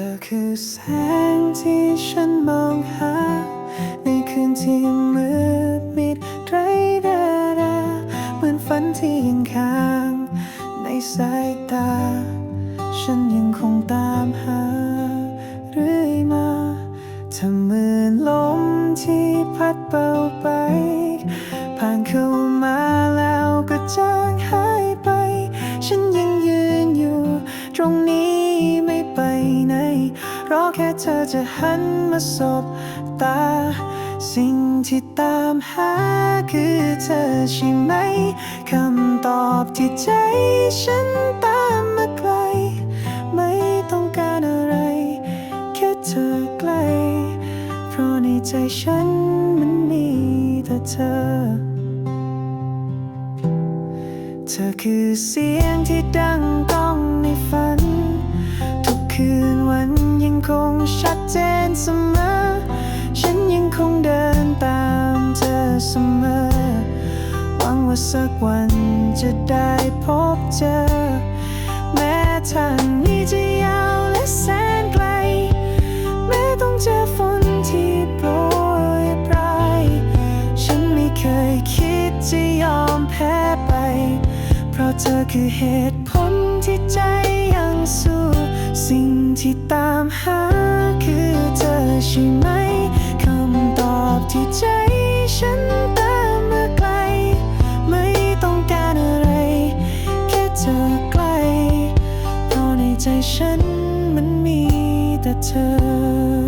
ธอคือแสงที่ฉันมองหา ในคืนที่มืดมิดไรดาดาเหมือนฝันที่ยังค้าง ในสายตา ฉันยังคงตามหา เรื่อยมาถ้าเหมือนลมที่พัดเบาไป ผ่านเข้ามาแล้วก็จางหายไป ฉันยังยืนอยู่ตรงนี้ รอแค่เธอจะหันมาสบตา สิ่งที่ตามหาคือเธอใช่ไหมคำตอบที่ใจฉันตามมาไกล ไม่ต้องการอะไร แค่เธอใกล้ เพราะในใจฉันมันมีแต่เธอเธอคือเสียงที่ดัง คงชัดเจนเสมอ ฉันยังคงเดินตามเธอเสมอ หวังว่าสักวันจะได้พบเจอ แม้ทางนี้จะยาวและแสนไกล แม้ต้องเจอฝนที่โปรยปลาย ฉันไม่เคยคิดจะยอมแพ้ไป เพราะเธอคือเหตุผล ที่ใจยังสู้ สิ่งที่ตามหาคือเธอใช่ไหมคำตอบที่ใจฉันตามมาไกล ไม่ต้องการอะไร แค่เธอใกล้เพราะในใจฉันมันมีแต่เธอ